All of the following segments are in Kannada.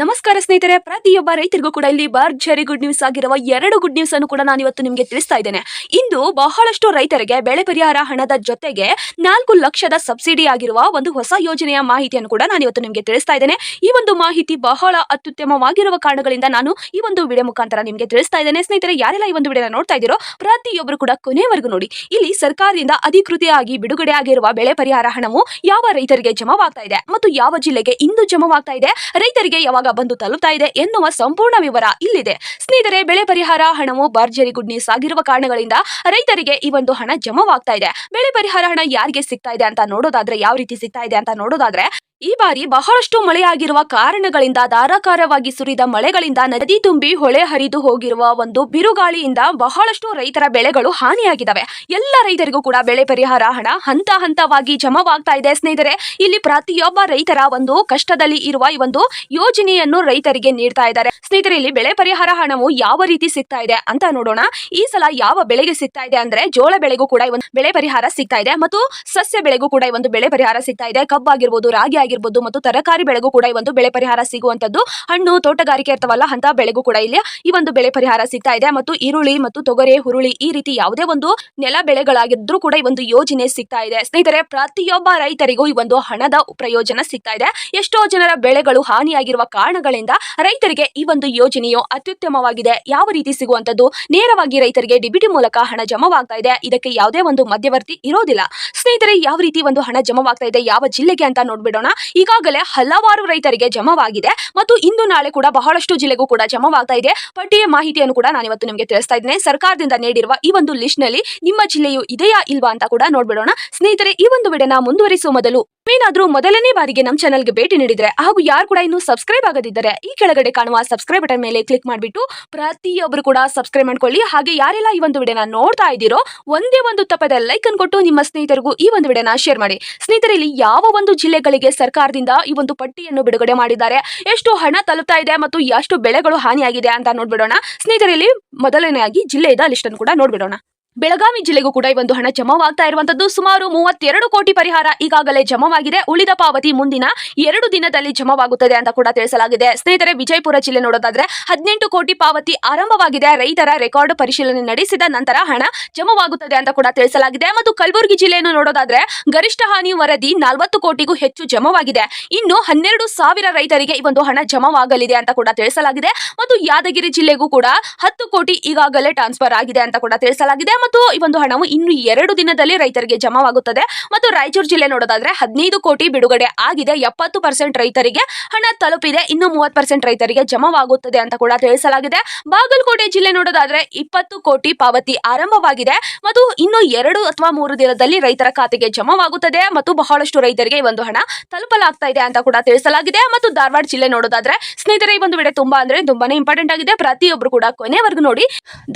ನಮಸ್ಕಾರ ಸ್ನೇಹಿತರೆ, ಪ್ರತಿಯೊಬ್ಬ ರೈತರಿಗೂ ಕೂಡ ಇಲ್ಲಿ ಭರ್ಜರಿ ಗುಡ್ ನ್ಯೂಸ್ ಆಗಿರುವ ಎರಡು ಗುಡ್ ನ್ಯೂಸ್ ಅನ್ನು ಕೂಡ ನಾನು ಇವತ್ತು ನಿಮಗೆ ತಿಳಿಸ್ತಾ ಇದ್ದೇನೆ. ಇಂದು ಬಹಳಷ್ಟು ರೈತರಿಗೆ ಬೆಳೆ ಪರಿಹಾರ ಹಣದ ಜೊತೆಗೆ ನಾಲ್ಕು ಲಕ್ಷದ ಸಬ್ಸಿಡಿ ಆಗಿರುವ ಒಂದು ಹೊಸ ಯೋಜನೆಯ ಮಾಹಿತಿಯನ್ನು ಕೂಡ ನಾನು ಇವತ್ತು ನಿಮಗೆ ತಿಳಿಸ್ತಾ ಇದ್ದೇನೆ. ಈ ಒಂದು ಮಾಹಿತಿ ಬಹಳ ಅತ್ಯುತ್ತಮವಾಗಿರುವ ಕಾರಣಗಳಿಂದ ನಾನು ಈ ಒಂದು ವಿಡಿಯೋ ಮುಖಾಂತರ ನಿಮಗೆ ತಿಳಿಸ್ತಾ ಇದ್ದೇನೆ. ಸ್ನೇಹಿತರೆ, ಯಾರೆಲ್ಲ ಈ ಒಂದು ವಿಡಿಯೋ ನೋಡ್ತಾ ಇದ್ದೀರೋ ಪ್ರತಿಯೊಬ್ಬರು ಕೂಡ ಕೊನೆವರೆಗೂ ನೋಡಿ. ಇಲ್ಲಿ ಸರ್ಕಾರದಿಂದ ಅಧಿಕೃತಿಯಾಗಿ ಬಿಡುಗಡೆ ಆಗಿರುವ ಬೆಳೆ ಪರಿಹಾರ ಹಣವು ಯಾವ ರೈತರಿಗೆ ಜಮಾವಾಗ್ತಾ ಇದೆ ಮತ್ತು ಯಾವ ಜಿಲ್ಲೆಗೆ ಇಂದು ಜಮಾವಾಗ್ತಾ ಇದೆ? ರೈತರಿಗೆ ಯಾವಾಗ ಬಂದು ತಲುಪ್ತಾ ಇದೆ ಎನ್ನುವ ಸಂಪೂರ್ಣ ವಿವರ ಇಲ್ಲಿದೆ. ಸ್ನೇಹಿತರೆ, ಬೆಳೆ ಪರಿಹಾರ ಹಣವು ಭರ್ಜರಿ ಗುಡ್ ಸಾಗಿರುವ ಆಗಿರುವ ಕಾರಣಗಳಿಂದ ರೈತರಿಗೆ ಈ ಒಂದು ಹಣ ಜಮವಾಗ್ತಾ ಇದೆ. ಬೆಳೆ ಪರಿಹಾರ ಹಣ ಯಾರಿಗೆ ಸಿಗ್ತಾ ಇದೆ ಅಂತ ನೋಡೋದಾದ್ರೆ, ಯಾವ ರೀತಿ ಸಿಗ್ತಾ ಇದೆ ಅಂತ ನೋಡೋದಾದ್ರೆ ಈ ಬಾರಿ ಬಹಳಷ್ಟು ಮಳೆಯಾಗಿರುವ ಕಾರಣಗಳಿಂದ ಧಾರಾಕಾರವಾಗಿ ಸುರಿದ ಮಳೆಗಳಿಂದ ನದಿ ತುಂಬಿ ಹೊಳೆ ಹರಿದು ಹೋಗಿರುವ ಒಂದು ಬಿರುಗಾಳಿಯಿಂದ ಬಹಳಷ್ಟು ರೈತರ ಬೆಳೆಗಳು ಹಾನಿಯಾಗಿದ್ದಾವೆ. ಎಲ್ಲ ರೈತರಿಗೂ ಕೂಡ ಬೆಳೆ ಪರಿಹಾರ ಹಣ ಹಂತ ಹಂತವಾಗಿ ಜಮವಾಗ್ತಾ ಇದೆ. ಸ್ನೇಹಿತರೆ, ಇಲ್ಲಿ ಪ್ರತಿಯೊಬ್ಬ ರೈತರ ಒಂದು ಕಷ್ಟದಲ್ಲಿ ಇರುವ ಈ ಒಂದು ಯೋಜನೆಯನ್ನು ರೈತರಿಗೆ ನೀಡ್ತಾ ಇದ್ದಾರೆ. ಸ್ನೇಹಿತರೆ, ಇಲ್ಲಿ ಬೆಳೆ ಪರಿಹಾರ ಹಣವು ಯಾವ ರೀತಿ ಸಿಗ್ತಾ ಇದೆ ಅಂತ ನೋಡೋಣ. ಈ ಸಲ ಯಾವ ಬೆಳೆಗೆ ಸಿಗ್ತಾ ಇದೆ ಅಂದ್ರೆ ಜೋಳ ಬೆಳೆಗೂ ಕೂಡ ಈ ಒಂದು ಬೆಳೆ ಪರಿಹಾರ ಸಿಗ್ತಾ ಇದೆ. ಮತ್ತು ಸಸ್ಯ ಬೆಳೆಗೂ ಕೂಡ ಈ ಒಂದು ಬೆಳೆ ಪರಿಹಾರ ಸಿಗ್ತಾ ಇದೆ. ಕಬ್ಬಾಗಿರ್ಬೋದು, ರಾಗಿ ಆಗಿರ್ಬೋದು ಮತ್ತು ತರಕಾರಿ ಬೆಳೆಗೂ ಕೂಡ ಈ ಒಂದು ಬೆಳೆ ಪರಿಹಾರ ಸಿಗುವಂತದ್ದು ಹಣ್ಣು, ತೋಟಗಾರಿಕೆ ಇರ್ತವಲ್ಲ ಅಂತ ಬೆಳೆಗೂ ಕೂಡ ಇಲ್ಲಿ ಈ ಒಂದು ಬೆಳೆ ಪರಿಹಾರ ಸಿಗ್ತಾ ಇದೆ. ಮತ್ತು ಈರುಳ್ಳಿ ಮತ್ತು ತೊಗರೆ, ಹುರುಳಿ ಈ ರೀತಿ ಯಾವುದೇ ಒಂದು ನೆಲ ಬೆಳೆಗಳಾಗಿದ್ರು ಕೂಡ ಈ ಒಂದು ಯೋಜನೆ ಸಿಗ್ತಾ ಇದೆ. ಸ್ನೇಹಿತರೆ, ಪ್ರತಿಯೊಬ್ಬ ರೈತರಿಗೂ ಈ ಒಂದು ಹಣದ ಪ್ರಯೋಜನ ಸಿಗ್ತಾ ಇದೆ. ಎಷ್ಟೋ ಜನರ ಬೆಳೆಗಳು ಹಾನಿಯಾಗಿರುವ ಕಾರಣಗಳಿಂದ ರೈತರಿಗೆ ಈ ಒಂದು ಯೋಜನೆಯು ಅತ್ಯುತ್ತಮವಾಗಿದೆ. ಯಾವ ರೀತಿ ಸಿಗುವಂತದ್ದು ನೇರವಾಗಿ ರೈತರಿಗೆ ಡಿಬಿಟಿ ಮೂಲಕ ಹಣ ಜಮವಾಗ್ತಾ ಇದೆ. ಇದಕ್ಕೆ ಯಾವುದೇ ಒಂದು ಮಧ್ಯವರ್ತಿ ಇರೋದಿಲ್ಲ. ಸ್ನೇಹಿತರೆ, ಯಾವ ರೀತಿ ಒಂದು ಹಣ ಜಮವಾಗ್ತಾ ಇದೆ? ಯಾವ ಜಿಲ್ಲೆಗೆ ಅಂತ ನೋಡ್ಬಿಡೋಣ. ಈಗಾಗಲೇ ಹಲವಾರು ರೈತರಿಗೆ ಜಮವಾಗಿದೆ ಮತ್ತು ಇಂದು ನಾಳೆ ಕೂಡ ಬಹಳಷ್ಟು ಜಿಲ್ಲೆಗೂ ಕೂಡ ಜಮವಾಗ್ತಾ ಇದೆ. ಪಟ್ಟಿಯ ಮಾಹಿತಿಯನ್ನು ಕೂಡ ನಾನು ಇವತ್ತು ನಿಮಗೆ ತಿಳಿಸ್ತಾ ಇದ್ದೇನೆ. ಸರ್ಕಾರದಿಂದ ನೀಡಿರುವ ಈ ಒಂದು ಲಿಸ್ಟ್ನಲ್ಲಿ ನಿಮ್ಮ ಜಿಲ್ಲೆಯು ಇದೆಯಾ ಇಲ್ವಾ ಅಂತ ಕೂಡ ನೋಡ್ಬಿಡೋಣ. ಸ್ನೇಹಿತರೆ, ಈ ಒಂದು ವಿಡಿಯೋನ ಮುಂದುವರಿಸುವ ಮೊದಲು ಏನಾದರೂ ಮೊದಲನೇ ಬಾರಿಗೆ ನಮ್ಮ ಚಾನಲ್ಗೆ ಭೇಟಿ ನೀಡಿದ್ರೆ ಹಾಗೂ ಯಾರು ಕೂಡ ಇನ್ನೂ ಸಬ್ಸ್ಕ್ರೈಬ್ ಆಗದಿದ್ದರೆ ಈ ಕೆಳಗಡೆ ಕಾಣುವ ಸಬ್ಸ್ಕ್ರೈಬ್ ಬಟನ್ ಮೇಲೆ ಕ್ಲಿಕ್ ಮಾಡಿಬಿಟ್ಟು ಪ್ರತಿಯೊಬ್ಬರು ಕೂಡ ಸಬ್ಸ್ಕ್ರೈಬ್ ಮಾಡ್ಕೊಳ್ಳಿ. ಹಾಗೆ ಯಾರೆಲ್ಲ ಈ ಒಂದು ವಿಡಿಯೋನ ನೋಡ್ತಾ ಇದ್ದೀರೋ ಒಂದೇ ಒಂದು ತಪ್ಪದ ಲೈಕ್ ಅನ್ನು ಕೊಟ್ಟು ನಿಮ್ಮ ಸ್ನೇಹಿತರಿಗೂ ಈ ಒಂದು ವಿಡಿಯೋನ ಶೇರ್ ಮಾಡಿ. ಸ್ನೇಹಿತರೆ, ಇಲ್ಲಿ ಯಾವ ಒಂದು ಜಿಲ್ಲೆಗಳಿಗೆ ಸರ್ಕಾರದಿಂದ ಈ ಒಂದು ಪಟ್ಟಿಯನ್ನು ಬಿಡುಗಡೆ ಮಾಡಿದ್ದಾರೆ. ಎಷ್ಟು ಹಣ ತಲುಪ್ತಾ ಇದೆ ಮತ್ತು ಎಷ್ಟು ಬೆಳೆಗಳು ಹಾನಿಯಾಗಿದೆ ಅಂತ ನೋಡ್ಬಿಡೋಣ. ಸ್ನೇಹಿತರಲ್ಲಿ ಮೊದಲನೆಯಾಗಿ ಜಿಲ್ಲೆಯ ಲಿಸ್ಟ್ ಅನ್ನು ಕೂಡ ನೋಡ್ಬಿಡೋಣ. ಬೆಳಗಾವಿ ಜಿಲ್ಲೆಗೂ ಕೂಡ ಈ ಒಂದು ಹಣ ಜಮಾವಾಗ್ತಾ ಇರುವಂತದ್ದು ಸುಮಾರು ಮೂವತ್ತೆರಡು ಕೋಟಿ ಪರಿಹಾರ ಈಗಾಗಲೇ ಜಮಾವಾಗಿದೆ. ಉಳಿದ ಪಾವತಿ ಮುಂದಿನ ಎರಡು ದಿನದಲ್ಲಿ ಜಮಾವಾಗುತ್ತದೆ ಅಂತ ಕೂಡ ತಿಳಿಸಲಾಗಿದೆ. ಸ್ನೇಹಿತರೆ, ವಿಜಯಪುರ ಜಿಲ್ಲೆ ನೋಡೋದಾದ್ರೆ ಹದಿನೆಂಟು ಕೋಟಿ ಪಾವತಿ ಆರಂಭವಾಗಿದೆ. ರೈತರ ರೆಕಾರ್ಡ್ ಪರಿಶೀಲನೆ ನಡೆಸಿದ ನಂತರ ಹಣ ಜಮಾವಾಗುತ್ತದೆ ಅಂತ ಕೂಡ ತಿಳಿಸಲಾಗಿದೆ. ಮತ್ತು ಕಲಬುರಗಿ ಜಿಲ್ಲೆಯನ್ನು ನೋಡೋದಾದ್ರೆ ಗರಿಷ್ಠ ಹಾನಿ ವರದಿ ನಲವತ್ತು ಕೋಟಿಗೂ ಹೆಚ್ಚು ಜಮಾವಾಗಿದೆ. ಇನ್ನು ಹನ್ನೆರಡು ಸಾವಿರ ರೈತರಿಗೆ ಈ ಒಂದು ಹಣ ಜಮಾವಾಗಲಿದೆ ಅಂತ ಕೂಡ ತಿಳಿಸಲಾಗಿದೆ. ಮತ್ತು ಯಾದಗಿರಿ ಜಿಲ್ಲೆಗೂ ಕೂಡ ಹತ್ತು ಕೋಟಿ ಈಗಾಗಲೇ ಟ್ರಾನ್ಸ್ಫರ್ ಆಗಿದೆ ಅಂತ ಕೂಡ ತಿಳಿಸಲಾಗಿದೆ. ಮತ್ತು ಈ ಒಂದು ಹಣವು ಇನ್ನು ಎರಡು ದಿನದಲ್ಲಿ ರೈತರಿಗೆ ಜಮಾವಾಗುತ್ತದೆ. ಮತ್ತು ರಾಯಚೂರು ಜಿಲ್ಲೆ ನೋಡೋದಾದ್ರೆ ಹದಿನೈದು ಕೋಟಿ ಬಿಡುಗಡೆ ಆಗಿದೆ. ಎಪ್ಪತ್ತು ಪರ್ಸೆಂಟ್ ರೈತರಿಗೆ ಹಣ ತಲುಪಿದೆ. ಇನ್ನು ಮೂವತ್ತು ಪರ್ಸೆಂಟ್ ರೈತರಿಗೆ ಜಮಾವಾಗುತ್ತದೆ ಅಂತ ಕೂಡ ತಿಳಿಸಲಾಗಿದೆ. ಬಾಗಲಕೋಟೆ ಜಿಲ್ಲೆ ನೋಡೋದಾದ್ರೆ ಇಪ್ಪತ್ತು ಕೋಟಿ ಪಾವತಿ ಆರಂಭವಾಗಿದೆ. ಮತ್ತು ಇನ್ನು ಎರಡು ಅಥವಾ ಮೂರು ದಿನದಲ್ಲಿ ರೈತರ ಖಾತೆಗೆ ಜಮಾವಾಗುತ್ತದೆ. ಮತ್ತು ಬಹಳಷ್ಟು ರೈತರಿಗೆ ಈ ಒಂದು ಹಣ ತಲುಪಲಾಗ್ತಾ ಇದೆ ಅಂತ ಕೂಡ ತಿಳಿಸಲಾಗಿದೆ. ಮತ್ತು ಧಾರವಾಡ ಜಿಲ್ಲೆ ನೋಡೋದಾದ್ರೆ ಸ್ನೇಹಿತರೆ, ಈ ಒಂದು ವಿಡಿಯೋ ತುಂಬಾ ಅಂದ್ರೆ ತುಂಬಾನೇ ಇಂಪಾರ್ಟೆಂಟ್ ಆಗಿದೆ. ಪ್ರತಿಯೊಬ್ಬರು ಕೂಡ ಕೊನೆವರೆಗೂ ನೋಡಿ.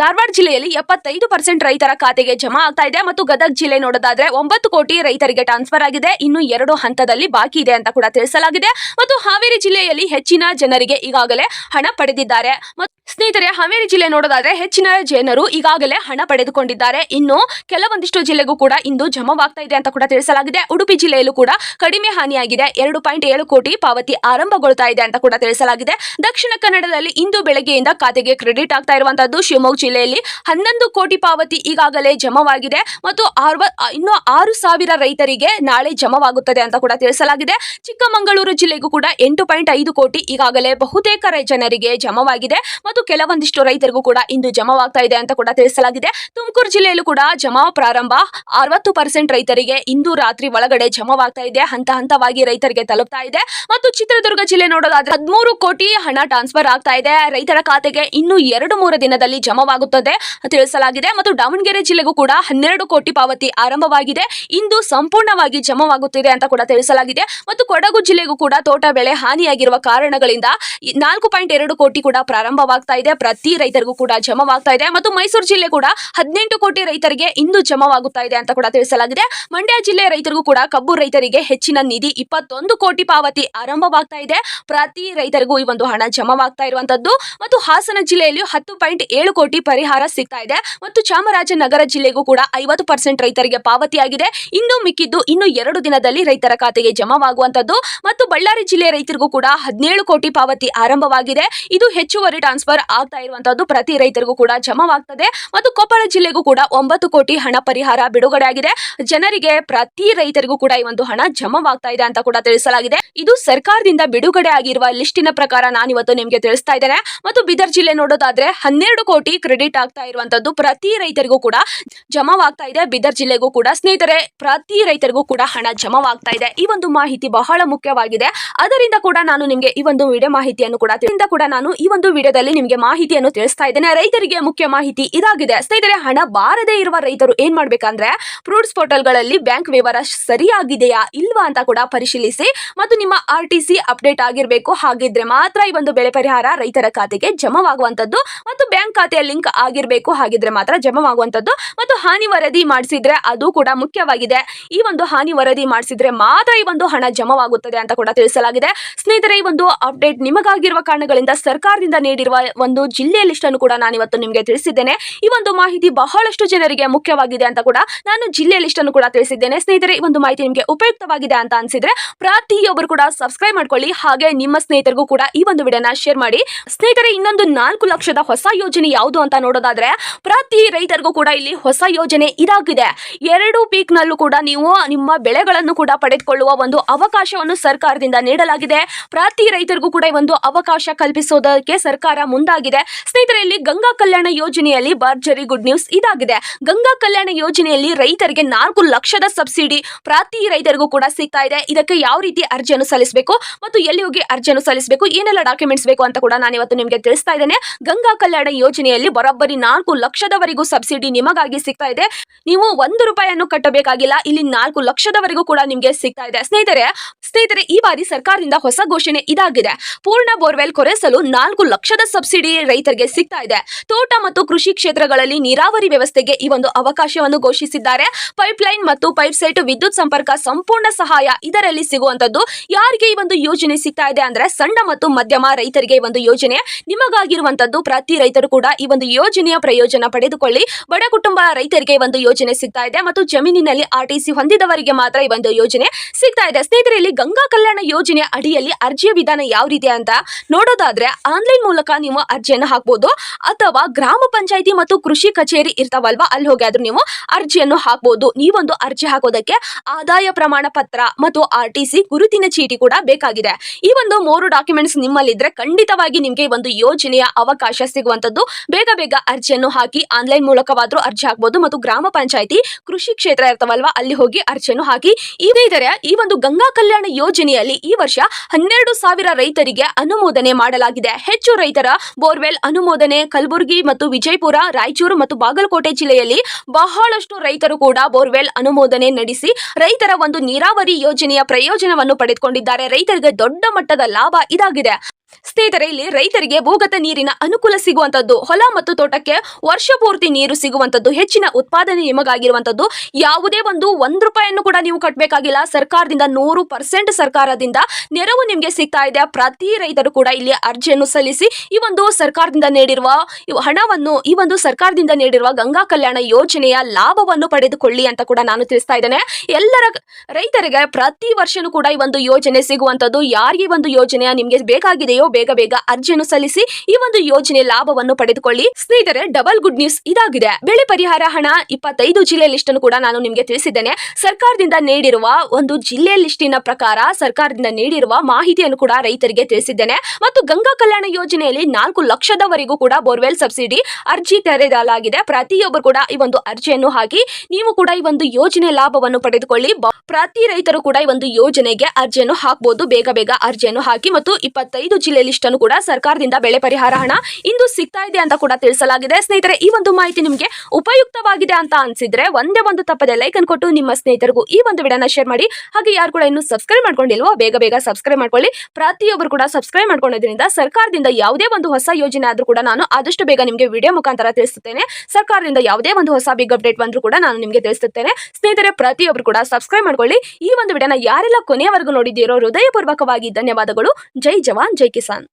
ಧಾರವಾಡ ಜಿಲ್ಲೆಯಲ್ಲಿ ಎಪ್ಪತ್ತೈದು ಪರ್ಸೆಂಟ್ ರೈತರ ಖಾತೆಗೆ ಜಮಾ ಆಗ್ತಾ ಇದೆ ಮತ್ತು ಗದಗ ಜಿಲ್ಲೆ ನೋಡೋದಾದ್ರೆ ಒಂಬತ್ತು ಕೋಟಿ ರೈತರಿಗೆ ಟ್ರಾನ್ಸ್ಫರ್ ಆಗಿದೆ. ಇನ್ನು ಎರಡು ಹಂತದಲ್ಲಿ ಬಾಕಿ ಇದೆ ಅಂತ ಕೂಡ ತಿಳಿಸಲಾಗಿದೆ. ಮತ್ತು ಹಾವೇರಿ ಜಿಲ್ಲೆಯಲ್ಲಿ ಹೆಚ್ಚಿನ ಜನರಿಗೆ ಈಗಾಗಲೇ ಹಣ ಪಡೆದಿದ್ದಾರೆ. ಸ್ನೇಹಿತರೆ, ಹಾವೇರಿ ಜಿಲ್ಲೆ ನೋಡೋದಾದ್ರೆ ಹೆಚ್ಚಿನ ಜನರು ಈಗಾಗಲೇ ಹಣ ಪಡೆದುಕೊಂಡಿದ್ದಾರೆ. ಇನ್ನು ಕೆಲವೊಂದಿಷ್ಟು ಜಿಲ್ಲೆಗೂ ಕೂಡ ಇಂದು ಜಮಾವಾಗ್ತಾ ಇದೆ ಅಂತ ಕೂಡ ತಿಳಿಸಲಾಗಿದೆ. ಉಡುಪಿ ಜಿಲ್ಲೆಯಲ್ಲೂ ಕೂಡ ಕಡಿಮೆ ಹಾನಿಯಾಗಿದೆ. ಎರಡು ಪಾಯಿಂಟ್ ಏಳು ಕೋಟಿ ಪಾವತಿ ಆರಂಭಗೊಳ್ತಾ ಇದೆ ಅಂತ ಕೂಡ ತಿಳಿಸಲಾಗಿದೆ. ದಕ್ಷಿಣ ಕನ್ನಡದಲ್ಲಿ ಇಂದು ಬೆಳಗ್ಗೆಯಿಂದ ಖಾತೆಗೆ ಕ್ರೆಡಿಟ್ ಆಗ್ತಾ ಇರುವಂತಹದ್ದು ಶಿವಮೊಗ್ಗ ಜಿಲ್ಲೆಯಲ್ಲಿ ಹನ್ನೊಂದು ಕೋಟಿ ಪಾವತಿ ಈಗಾಗಲೇ ಜಮವಾಗಿದೆ ಮತ್ತು ಇನ್ನು ಆರು ಸಾವಿರ ರೈತರಿಗೆ ನಾಳೆ ಜಮಾವಾಗುತ್ತದೆ ಅಂತ ಕೂಡ ತಿಳಿಸಲಾಗಿದೆ. ಚಿಕ್ಕಮಗಳೂರು ಜಿಲ್ಲೆಗೂ ಕೂಡ ಎಂಟು ಪಾಯಿಂಟ್ ಐದು ಕೋಟಿ ಈಗಾಗಲೇ ಬಹುತೇಕ ಜನರಿಗೆ ಜಮವಾಗಿದೆ. ಮತ್ತು ಕೆಲವೊಂದಿಷ್ಟು ರೈತರಿಗೂ ಕೂಡ ಇಂದು ಜಮಾವಾಗ್ತಾ ಇದೆ ಅಂತ ಕೂಡ ತಿಳಿಸಲಾಗಿದೆ. ತುಮಕೂರು ಜಿಲ್ಲೆಯಲ್ಲೂ ಕೂಡ ಜಮಾ ಪ್ರಾರಂಭ. ಅರವತ್ತು ಪರ್ಸೆಂಟ್ ರೈತರಿಗೆ ಇಂದು ರಾತ್ರಿ ಒಳಗಡೆ ಜಮಾವಾಗ್ತಾ ಇದೆ. ಹಂತ ಹಂತವಾಗಿ ರೈತರಿಗೆ ತಲುಪ್ತಾ ಇದೆ. ಮತ್ತು ಚಿತ್ರದುರ್ಗ ಜಿಲ್ಲೆ ನೋಡೋದಾದ್ರೆ ಹದಿಮೂರು ಕೋಟಿ ಹಣ ಟ್ರಾನ್ಸ್ಫರ್ ಆಗ್ತಾ ಇದೆ. ರೈತರ ಖಾತೆಗೆ ಇನ್ನು ಎರಡು ಮೂರು ದಿನದಲ್ಲಿ ಜಮಾವಾಗುತ್ತದೆ ತಿಳಿಸಲಾಗಿದೆ. ಮತ್ತು ದಾವಣಗೆರೆ ಜಿಲ್ಲೆಗೂ ಕೂಡ ಹನ್ನೆರಡು ಕೋಟಿ ಪಾವತಿ ಆರಂಭವಾಗಿದೆ. ಇಂದು ಸಂಪೂರ್ಣವಾಗಿ ಜಮಾವಾಗುತ್ತಿದೆ ಅಂತ ಕೂಡ ತಿಳಿಸಲಾಗಿದೆ. ಮತ್ತು ಕೊಡಗು ಜಿಲ್ಲೆಗೂ ಕೂಡ ತೋಟ ಬೆಳೆ ಹಾನಿಯಾಗಿರುವ ಕಾರಣಗಳಿಂದ ನಾಲ್ಕು ಪಾಯಿಂಟ್ ಎರಡು ಕೋಟಿ ಕೂಡ ಪ್ರಾರಂಭವಾಗ್ತಾ ಇದೆ. ಪ್ರತಿ ರೈತರಿಗೂ ಕೂಡ ಜಮವಾಗ್ತಾ ಇದೆ. ಮತ್ತು ಮೈಸೂರು ಜಿಲ್ಲೆ ಕೂಡ ಹದಿನೆಂಟು ಕೋಟಿ ರೈತರಿಗೆ ಇಂದು ಜಮವಾಗುತ್ತಾ ಇದೆ ಅಂತ ಕೂಡ ತಿಳಿಸಲಾಗಿದೆ. ಮಂಡ್ಯ ಜಿಲ್ಲೆ ರೈತರಿಗೂ ಕೂಡ ಕಬ್ಬು ರೈತರಿಗೆ ಹೆಚ್ಚಿನ ನಿಧಿ ಇಪ್ಪತ್ತೊಂದು ಕೋಟಿ ಪಾವತಿ ಆರಂಭವಾಗ್ತಾ ಇದೆ. ಪ್ರತಿ ರೈತರಿಗೂ ಈ ಒಂದು ಹಣ ಜಮವಾಗ್ತಾ ಇರುವಂತದ್ದು ಮತ್ತು ಹಾಸನ ಜಿಲ್ಲೆಯಲ್ಲಿ ಹತ್ತು ಪಾಯಿಂಟ್ ಏಳು ಕೋಟಿ ಪರಿಹಾರ ಸಿಗ್ತಾ ಇದೆ. ಮತ್ತು ಚಾಮರಾಜನಗರ ಜಿಲ್ಲೆಗೂ ಕೂಡ ಐವತ್ತು ಪರ್ಸೆಂಟ್ ರೈತರಿಗೆ ಪಾವತಿಯಾಗಿದೆ. ಇನ್ನು ಮಿಕ್ಕಿದ್ದು ಇನ್ನು ಎರಡು ದಿನದಲ್ಲಿ ರೈತರ ಖಾತೆಗೆ ಜಮವಾಗುವಂತದ್ದು ಮತ್ತು ಬಳ್ಳಾರಿ ಜಿಲ್ಲೆ ರೈತರಿಗೂ ಕೂಡ ಹದಿನೇಳು ಕೋಟಿ ಪಾವತಿ ಆರಂಭವಾಗಿದೆ. ಇದು ಹೆಚ್ಚುವರಿ ಟ್ರಾನ್ಸ್ಫರ್ ಆಗ್ತಾ ಇರುವಂತಹದ್ದು ಪ್ರತಿ ರೈತರಿಗೂ ಕೂಡ ಜಮವಾಗ್ತದೆ ಮತ್ತು ಕೊಪ್ಪಳ ಜಿಲ್ಲೆಗೂ ಕೂಡ ಒಂಬತ್ತು ಕೋಟಿ ಹಣ ಪರಿಹಾರ ಬಿಡುಗಡೆ ಆಗಿದೆ. ಜನರಿಗೆ ಪ್ರತಿ ರೈತರಿಗೂ ಕೂಡ ಈ ಒಂದು ಹಣ ಜಮವಾಗ್ತಾ ಇದೆ ಅಂತ ಕೂಡ ತಿಳಿಸಲಾಗಿದೆ. ಇದು ಸರ್ಕಾರದಿಂದ ಬಿಡುಗಡೆ ಆಗಿರುವ ಲಿಸ್ಟಿನ ಪ್ರಕಾರ ನಾನಿವತ್ತು ನಿಮಗೆ ತಿಳಿಸ್ತಾ ಇದ್ದೇನೆ. ಮತ್ತು ಬೀದರ್ ಜಿಲ್ಲೆ ನೋಡೋದಾದ್ರೆ ಹನ್ನೆರಡು ಕೋಟಿ ಕ್ರೆಡಿಟ್ ಆಗ್ತಾ ಇರುವಂತದ್ದು ಪ್ರತಿ ರೈತರಿಗೂ ಕೂಡ ಜಮವಾಗ್ತಾ ಇದೆ. ಬೀದರ್ ಜಿಲ್ಲೆಗೂ ಕೂಡ ಸ್ನೇಹಿತರೆ, ಪ್ರತಿ ರೈತರಿಗೂ ಕೂಡ ಹಣ ಜಮವಾಗ್ತಾ ಇದೆ. ಈ ಒಂದು ಮಾಹಿತಿ ಬಹಳ ಮುಖ್ಯವಾಗಿದೆ. ಅದರಿಂದ ಕೂಡ ನಾನು ನಿಮಗೆ ಈ ಒಂದು ವಿಡಿಯೋ ಮಾಹಿತಿಯನ್ನು ಕೂಡ ಕೂಡ ನಾನು ಈ ಒಂದು ವಿಡಿಯೋದಲ್ಲಿ ನಿಮಗೆ ಮಾಹಿತಿಯನ್ನು ತಿಳಿಸ್ತಾ ಇದ್ದೇನೆ. ರೈತರಿಗೆ ಮುಖ್ಯ ಮಾಹಿತಿ ಇದಾಗಿದೆ. ಸ್ನೇಹಿತರೆ, ಹಣ ಬಾರದೇ ಇರುವ ರೈತರು ಏನ್ ಮಾಡ್ಬೇಕಂದ್ರೆ, ಫ್ರೂಟ್ಸ್ ಪೋರ್ಟಲ್ಗಳಲ್ಲಿ ಬ್ಯಾಂಕ್ ವಿವರ ಸರಿಯಾಗಿದೆಯಾ ಇಲ್ವಾ ಅಂತ ಕೂಡ ಪರಿಶೀಲಿಸಿ ಮತ್ತು ನಿಮ್ಮ ಆರ್ ಅಪ್ಡೇಟ್ ಆಗಿರಬೇಕು. ಹಾಗಿದ್ರೆ ಮಾತ್ರ ಈ ಒಂದು ಬೆಳೆ ಪರಿಹಾರ ರೈತರ ಖಾತೆಗೆ ಜಮವಾಗುವಂತದ್ದು ಮತ್ತು ಬ್ಯಾಂಕ್ ಖಾತೆಯ ಲಿಂಕ್ ಆಗಿರಬೇಕು. ಹಾಗಿದ್ರೆ ಮಾತ್ರ ಜಮವಾಗುವಂತದ್ದು ಮತ್ತು ಹಾನಿ ವರದಿ ಮಾಡಿಸಿದ್ರೆ ಅದು ಕೂಡ ಮುಖ್ಯವಾಗಿದೆ. ಈ ಒಂದು ಹಾನಿ ವರದಿ ಮಾಡಿಸಿದ್ರೆ ಮಾತ್ರ ಈ ಒಂದು ಹಣ ಜಮವಾಗುತ್ತದೆ ಅಂತ ಕೂಡ ತಿಳಿಸಲಾಗಿದೆ. ಸ್ನೇಹಿತರೆ, ಈ ಒಂದು ಅಪ್ಡೇಟ್ ನಿಮಗಾಗಿರುವ ಕಾರಣಗಳಿಂದ ಸರ್ಕಾರದಿಂದ ನೀಡಿರುವ ಒಂದು ಜಿಲ್ಲೆಯ ಲಿಸ್ಟ್ ಅನ್ನು ಕೂಡ ನಾನು ಇವತ್ತು ನಿಮಗೆ ತಿಳಿಸಿದ್ದೇನೆ. ಈ ಒಂದು ಮಾಹಿತಿ ಬಹಳಷ್ಟು ಜನರಿಗೆ ಮುಖ್ಯವಾಗಿದೆ ಅಂತ ಕೂಡ ನಾನು ಜಿಲ್ಲೆಯ ಲಿಸ್ಟ್ ಅನ್ನು ಕೂಡ ತಿಳಿಸಿದ್ದೇನೆ. ಸ್ನೇಹಿತರೆ, ಈ ಒಂದು ಮಾಹಿತಿ ನಿಮಗೆ ಉಪಯುಕ್ತವಾಗಿದೆ ಅಂತ ಅನಿಸಿದ್ರೆ ಪ್ರತಿಯೊಬ್ಬರು ಕೂಡ ಸಬ್ಸ್ಕ್ರೈಬ್ ಮಾಡ್ಕೊಳ್ಳಿ. ಹಾಗೆ ನಿಮ್ಮ ಸ್ನೇಹಿತರಿಗೂ ಕೂಡ ಈ ಒಂದು ವಿಡಿಯೋನ ಶೇರ್ ಮಾಡಿ. ಸ್ನೇಹಿತರೆ, ಇನ್ನೊಂದು ನಾಲ್ಕು ಲಕ್ಷದ ಹೊಸ ಯೋಜನೆ ಯಾವುದು ಅಂತ ನೋಡೋದಾದ್ರೆ ಪ್ರತಿ ರೈತರಿಗೂ ಕೂಡ ಇಲ್ಲಿ ಹೊಸ ಯೋಜನೆ ಇದಾಗಿದೆ. ಎರಡು ಪೀಕ್ ನಲ್ಲೂ ಕೂಡ ನೀವು ನಿಮ್ಮ ಬೆಳೆಗಳನ್ನು ಕೂಡ ಪಡೆದುಕೊಳ್ಳುವ ಒಂದು ಅವಕಾಶವನ್ನು ಸರ್ಕಾರದಿಂದ ನೀಡಲಾಗಿದೆ. ಪ್ರತಿ ರೈತರಿಗೂ ಕೂಡ ಒಂದು ಅವಕಾಶ ಕಲ್ಪಿಸೋದಕ್ಕೆ ಸರ್ಕಾರ ಮುಂದಾಗಿದೆ ಸ್ನೇಹಿತರೆ ಇಲ್ಲಿ ಗಂಗಾ ಕಲ್ಯಾಣ ಯೋಜನೆಯಲ್ಲಿ ಭರ್ಜರಿ ಗುಡ್ ನ್ಯೂಸ್ ಇದಾಗಿದೆ. ಗಂಗಾ ಕಲ್ಯಾಣ ಯೋಜನೆಯಲ್ಲಿ ರೈತರಿಗೆ ನಾಲ್ಕು ಲಕ್ಷದ ಸಬ್ಸಿಡಿ, ಪ್ರತಿ ರೈತರಿಗೂ ಕೂಡ ಸಿಗ್ತಾ ಇದೆ. ಇದಕ್ಕೆ ಯಾವ ರೀತಿ ಅರ್ಜಿಯನ್ನು ಸಲ್ಲಿಸಬೇಕು ಮತ್ತು ಎಲ್ಲಿ ಹೋಗಿ ಅರ್ಜಿಯನ್ನು ಸಲ್ಲಿಸಬೇಕು, ಏನೆಲ್ಲ ಡಾಕ್ಯುಮೆಂಟ್ಸ್ ಬೇಕು ಅಂತ ಕೂಡ ನಾನು ಇವತ್ತು ನಿಮಗೆ ತಿಳಿಸ್ತಾ ಇದ್ದೇನೆ. ಗಂಗಾ ಕಲ್ಯಾಣ ಯೋಜನೆಯಲ್ಲಿ ಬರೋಬ್ಬರಿ ನಾಲ್ಕು ಲಕ್ಷದವರೆಗೂ ಸಬ್ಸಿಡಿ ನಿಮಗಾಗಿ ಸಿಗ್ತಾ ಇದೆ. ನೀವು ಒಂದು ರೂಪಾಯಿಯನ್ನು ಕಟ್ಟಬೇಕಾಗಿಲ್ಲ, ಇಲ್ಲಿ ನಾಲ್ಕು ಲಕ್ಷದವರೆಗೂ ಕೂಡ ನಿಮಗೆ ಸಿಗ್ತಾ ಇದೆ. ಸ್ನೇಹಿತರೆ ಸ್ನೇಹಿತರೆ, ಈ ಬಾರಿ ಸರ್ಕಾರದಿಂದ ಹೊಸ ಘೋಷಣೆ ಇದಾಗಿದೆ. ಪೂರ್ಣ ಬೋರ್ವೆಲ್ ಕೊರೆಸಲು ನಾಲ್ಕು ಲಕ್ಷದ ಸಬ್ಸಿಡಿ ರೈತರಿಗೆ ಸಿಗ್ತಾ ಇದೆ. ತೋಟ ಮತ್ತು ಕೃಷಿ ಕ್ಷೇತ್ರಗಳಲ್ಲಿ ನೀರಾವರಿ ವ್ಯವಸ್ಥೆಗೆ ಈ ಒಂದು ಅವಕಾಶವನ್ನು ಘೋಷಿಸಿದ್ದಾರೆ. ಪೈಪ್ಲೈನ್ ಮತ್ತು ಪೈಪ್ ಸೆಟ್, ವಿದ್ಯುತ್ ಸಂಪರ್ಕ ಸಂಪೂರ್ಣ ಸಹಾಯ ಇದರಲ್ಲಿ ಸಿಗುವಂತದ್ದು ಯಾರಿಗೆ ಈ ಒಂದು ಯೋಜನೆ ಸಿಗ್ತಾ ಇದೆ ಅಂದ್ರೆ ಸಣ್ಣ ಮತ್ತು ಮಧ್ಯಮ ರೈತರಿಗೆ ಈ ಒಂದು ಯೋಜನೆ. ನಿಮಗಾಗಿರುವಂತದ್ದು ಪ್ರತಿ ರೈತರು ಕೂಡ ಈ ಒಂದು ಯೋಜನೆಯ ಪ್ರಯೋಜನ ಪಡೆದುಕೊಳ್ಳಿ. ಬಡ ಕುಟುಂಬ ರೈತರಿಗೆ ಒಂದು ಯೋಜನೆ ಸಿಗ್ತಾ ಇದೆ ಮತ್ತು ಜಮೀನಿನಲ್ಲಿ ಆರ್ಟಿಸಿ ಹೊಂದಿದವರಿಗೆ ಮಾತ್ರ ಈ ಒಂದು ಯೋಜನೆ ಸಿಗ್ತಾ ಇದೆ. ಸ್ನೇಹಿತರೆ ಇಲ್ಲಿ ಗಂಗಾ ಕಲ್ಯಾಣ ಯೋಜನೆ ಅಡಿಯಲ್ಲಿ ಅರ್ಜಿಯ ವಿಧಾನ ಯಾವ ರೀತಿ ಅಂತ ನೋಡೋದಾದ್ರೆ ಆನ್ಲೈನ್ ಮೂಲಕ ನೀವು ಅರ್ಜಿಯನ್ನು ಹಾಕ್ಬೋದು. ಅಥವಾ ಗ್ರಾಮ ಪಂಚಾಯಿತಿ ಮತ್ತು ಕೃಷಿ ಕಚೇರಿ ಇರ್ತಾವಲ್ವಾ, ಅಲ್ಲಿ ಹೋಗಿ ಆದ್ರೂ ನೀವು ಅರ್ಜಿಯನ್ನು ಹಾಕ್ಬೋದು. ನೀವೊಂದು ಅರ್ಜಿ ಹಾಕೋದಕ್ಕೆ ಆದಾಯ ಪ್ರಮಾಣ ಪತ್ರ ಮತ್ತು ಆರ್ ಗುರುತಿನ ಚೀಟಿ ಕೂಡ ಬೇಕಾಗಿದೆ. ಈ ಒಂದು ಮೂರು ಡಾಕ್ಯುಮೆಂಟ್ಸ್ ನಿಮ್ಮಲ್ಲಿದ್ರೆ ಖಂಡಿತವಾಗಿ ನಿಮಗೆ ಒಂದು ಯೋಜನೆಯ ಅವಕಾಶ ಸಿಗುವಂತದ್ದು ಬೇಗ ಬೇಗ ಅರ್ಜಿಯನ್ನು ಹಾಕಿ ಆನ್ಲೈನ್ ಮೂಲಕವಾದರೂ ಅರ್ಜಿ ಹಾಕ್ಬೋದು. ಮತ್ತು ಗ್ರಾಮ ಪಂಚಾಯಿತಿ ಕೃಷಿ ಕ್ಷೇತ್ರ ಇರ್ತಾವಲ್ವಾ, ಅಲ್ಲಿ ಹೋಗಿ ಅರ್ಜಿಯನ್ನು ಹಾಕಿ. ಇದೇ ಈ ಒಂದು ಗಂಗಾ ಕಲ್ಯಾಣ ಯೋಜನೆಯಲ್ಲಿ ಈ ವರ್ಷ ಹನ್ನೆರಡು ಸಾವಿರ ರೈತರಿಗೆ ಅನುಮೋದನೆ ಮಾಡಲಾಗಿದೆ. ಹೆಚ್ಚು ರೈತರ ಬೋರ್ವೆಲ್ ಅನುಮೋದನೆ, ಕಲಬುರಗಿ ಮತ್ತು ವಿಜಯಪುರ, ರಾಯಚೂರು ಮತ್ತು ಬಾಗಲಕೋಟೆ ಜಿಲ್ಲೆಯಲ್ಲಿ ಬಹಳಷ್ಟು ರೈತರು ಕೂಡ ಬೋರ್ವೆಲ್ ಅನುಮೋದನೆ ನಡೆಸಿ ರೈತರ ಒಂದು ನೀರಾವರಿ ಯೋಜನೆಯ ಪ್ರಯೋಜನವನ್ನು ಪಡೆದುಕೊಂಡಿದ್ದಾರೆ. ರೈತರಿಗೆ ದೊಡ್ಡ ಮಟ್ಟದ ಲಾಭ ಇದಾಗಿದೆ. ಸ್ನೇಹಿತರೆ, ಇಲ್ಲಿ ರೈತರಿಗೆ ಭೂಗತ ನೀರಿನ ಅನುಕೂಲ ಸಿಗುವಂತದ್ದು, ಹೊಲ ಮತ್ತು ತೋಟಕ್ಕೆ ವರ್ಷ ಪೂರ್ತಿ ನೀರು ಸಿಗುವಂತದ್ದು, ಹೆಚ್ಚಿನ ಉತ್ಪಾದನೆ ನಿಮಗಾಗಿರುವಂತದ್ದು, ಯಾವುದೇ ಒಂದು ಒಂದು ರೂಪಾಯಿಯನ್ನು ಕೂಡ ನೀವು ಕಟ್ಟಬೇಕಾಗಿಲ್ಲ ಸರ್ಕಾರದಿಂದ ನೂರು ಪರ್ಸೆಂಟ್ ಸರ್ಕಾರದಿಂದ ನೆರವು ನಿಮಗೆ ಸಿಗ್ತಾ ಇದೆ. ಪ್ರತಿ ರೈತರು ಕೂಡ ಇಲ್ಲಿ ಅರ್ಜಿಯನ್ನು ಸಲ್ಲಿಸಿ, ಈ ಒಂದು ಸರ್ಕಾರದಿಂದ ನೀಡಿರುವ ಹಣವನ್ನು, ಈ ಒಂದು ಸರ್ಕಾರದಿಂದ ನೀಡಿರುವ ಗಂಗಾ ಕಲ್ಯಾಣ ಯೋಜನೆಯ ಲಾಭವನ್ನು ಪಡೆದುಕೊಳ್ಳಿ ಅಂತ ಕೂಡ ನಾನು ತಿಳಿಸ್ತಾ ಇದ್ದೇನೆ. ಎಲ್ಲರ ರೈತರಿಗೆ ಪ್ರತಿ ವರ್ಷನೂ ಕೂಡ ಈ ಒಂದು ಯೋಜನೆ ಸಿಗುವಂತದ್ದು. ಯಾರಿಗೆ ಒಂದು ಯೋಜನೆಯ ನಿಮಗೆ ಬೇಗ ಬೇಗ ಅರ್ಜಿಯನ್ನು ಸಲ್ಲಿಸಿ ಈ ಒಂದು ಯೋಜನೆ ಲಾಭವನ್ನು ಪಡೆದುಕೊಳ್ಳಿ. ಸ್ನೇಹಿತರೆ ಡಬಲ್ ಗುಡ್ ನ್ಯೂಸ್ ಇದಾಗಿದೆ. ಬೆಳೆ ಪರಿಹಾರ ಹಣ ಇಪ್ಪತ್ತೈದು ಜಿಲ್ಲೆ ಲಿಸ್ಟ್ ಅನ್ನು ಕೂಡ ನಾನು ನಿಮಗೆ ತಿಳಿಸಿದ್ದೇನೆ. ಸರ್ಕಾರದಿಂದ ನೀಡಿರುವ ಒಂದು ಜಿಲ್ಲೆ ಲಿಸ್ಟಿನ ಪ್ರಕಾರ ಸರ್ಕಾರದಿಂದ ನೀಡಿರುವ ಮಾಹಿತಿಯನ್ನು ಕೂಡ ರೈತರಿಗೆ ತಿಳಿಸಿದ್ದೇನೆ. ಮತ್ತು ಗಂಗಾ ಕಲ್ಯಾಣ ಯೋಜನೆಯಲ್ಲಿ ನಾಲ್ಕು ಲಕ್ಷದವರೆಗೂ ಕೂಡ ಬೋರ್ವೆಲ್ ಸಬ್ಸಿಡಿ ಅರ್ಜಿ ತೆರೆಯಲಾಗಿದೆ. ಪ್ರತಿಯೊಬ್ಬರು ಕೂಡ ಈ ಒಂದು ಅರ್ಜಿಯನ್ನು ಹಾಕಿ ನೀವು ಕೂಡ ಈ ಒಂದು ಯೋಜನೆ ಲಾಭವನ್ನು ಪಡೆದುಕೊಳ್ಳಿ. ಪ್ರತಿ ರೈತರು ಕೂಡ ಈ ಒಂದು ಯೋಜನೆಗೆ ಅರ್ಜಿಯನ್ನು ಹಾಕಬಹುದು ಬೇಗ ಬೇಗ ಅರ್ಜಿಯನ್ನು ಹಾಕಿ ಮತ್ತು ಇಪ್ಪತ್ತೈದು ಜಿಲ್ಲೆಯಲ್ಲಿ ಅನ್ನು ಕೂಡ ಸರ್ಕಾರದಿಂದ ಬೆಳೆ ಪರಿಹಾರ ಹಣ ಇಂದು ಸಿಗ್ತಾ ಇದೆ ಅಂತ ಕೂಡ ತಿಳಿಸಲಾಗಿದೆ. ಸ್ನೇಹಿತರೆ, ಈ ಒಂದು ಮಾಹಿತಿ ನಿಮಗೆ ಉಪಯುಕ್ತವಾಗಿದೆ ಅಂತ ಅನ್ಸಿದ್ರೆ ಒಂದೇ ಒಂದು ತಪ್ಪದೆ ಲೈಕ್ ಅನ್ ಕೊಟ್ಟು ನಿಮ್ಮ ಸ್ನೇಹಿತರಿಗೂ ಈ ಒಂದು ವಿಡಿಯೋನ ಶೇರ್ ಮಾಡಿ. ಹಾಗೆ ಯಾರು ಕೂಡ ಇನ್ನು ಸಬ್ಸ್ಕ್ರೈಬ್ ಮಾಡ್ಕೊಂಡಿಲ್ವೋ, ಬೇಗ ಬೇಗ ಸಬ್ಸ್ಕ್ರೈಬ್ ಮಾಡ್ಕೊಳ್ಳಿ. ಪ್ರತಿಯೊಬ್ಬರು ಕೂಡ ಸಬ್ಸ್ಕ್ರೈಬ್ ಮಾಡ್ಕೊಳ್ಳೋದ್ರಿಂದ ಸರ್ಕಾರದಿಂದ ಯಾವುದೇ ಒಂದು ಹೊಸ ಯೋಜನೆ ಆದ್ರೂ ಕೂಡ ನಾನು ಆದಷ್ಟು ಬೇಗ ನಿಮಗೆ ವಿಡಿಯೋ ಮುಖಾಂತರ ತಿಳಿಸುತ್ತೇನೆ. ಸರ್ಕಾರದಿಂದ ಯಾವುದೇ ಒಂದು ಹೊಸ ಬಿಗ್ ಅಪ್ಡೇಟ್ ಬಂದರೂ ಕೂಡ ನಾನು ನಿಮಗೆ ತಿಳಿಸುತ್ತೇನೆ. ಸ್ನೇಹಿತರೆ ಪ್ರತಿಯೊಬ್ಬರು ಕೂಡ ಸಬ್ಸ್ಕ್ರೈಬ್ ಮಾಡ್ಕೊಳ್ಳಿ. ಈ ಒಂದು ವಿಡಿಯೋನ ಯಾರೆಲ್ಲ ಕೊನೆಯವರೆಗೂ ನೋಡಿದ್ದೀರೋ, ಹೃದಯಪೂರ್ವಕವಾಗಿ ಧನ್ಯವಾದಗಳು. ಜೈ ಜವಾನ್, ಜೈ ಕಿಸಾನ್. Isan.